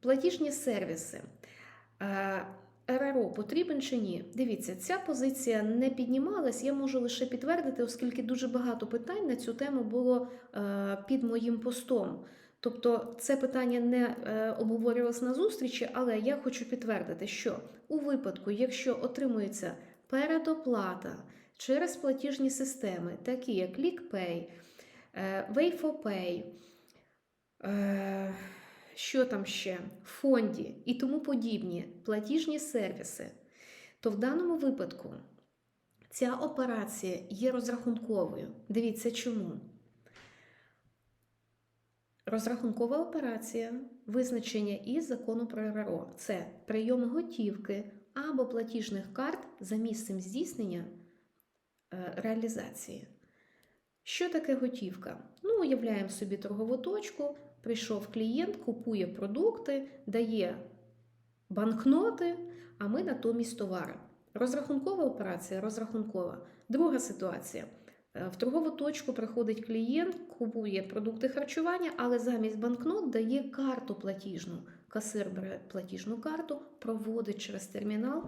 платіжні сервіси. Е, РРО потрібен чи ні? Дивіться, ця позиція не піднімалась. Я можу лише підтвердити, оскільки дуже багато питань на цю тему було е, під моїм постом. Тобто це питання не е, обговорювалося на зустрічі, але я хочу підтвердити, що у випадку, якщо отримується передоплата через платіжні системи, такі як LeakPay, е, Way4Pay, е, що там ще, фонді і тому подібні платіжні сервіси, то в даному випадку ця операція є розрахунковою. Дивіться чому. Розрахункова операція визначення із закону про РРО це прийом готівки або платіжних карт за місцем здійснення е, реалізації. Що таке готівка? Ну, уявляємо собі торгову точку, прийшов клієнт, купує продукти, дає банкноти, а ми натомість товари. Розрахункова операція розрахункова. Друга ситуація. Е, В торгову точку приходить клієнт, купує продукти харчування, але замість банкнот дає карту платіжну. Касир бере платіжну карту, проводить через термінал.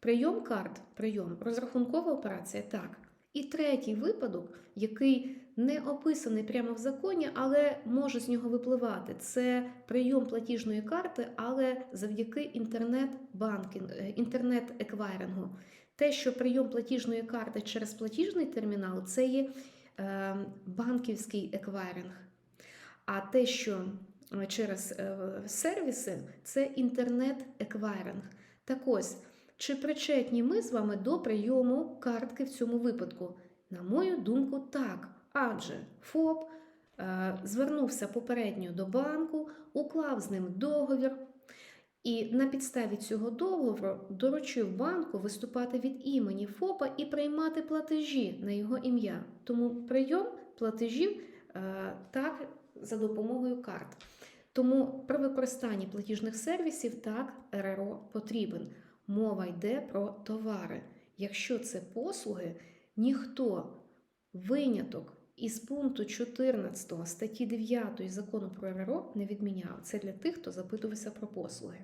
Прийом карт, прийом, розрахункова операція так. І третій випадок, який не описаний прямо в законі, але може з нього випливати, це прийом платіжної карти, але завдяки інтернет-банкінгу, е, інтернет-еквайрингу. Те, що прийом платіжної карти через платіжний термінал, це є е, банківський еквайринг. А те, що е, через сервіси, це інтернет-еквайринг. Так ось, чи причетні ми з вами до прийому картки в цьому випадку? На мою думку, так. Адже ФОП е, звернувся попередньо до банку, уклав з ним договір. І на підставі цього договору доручив банку виступати від імені ФОПа і приймати платежі на його ім'я. Тому прийом платежів е, так за допомогою карт. Тому при використанні платіжних сервісів так РРО потрібен. Мова йде про товари. Якщо це послуги, ніхто виняток із пункту 14 статті 9 закону про РРО не відміняв. Це для тих, хто запитувався про послуги.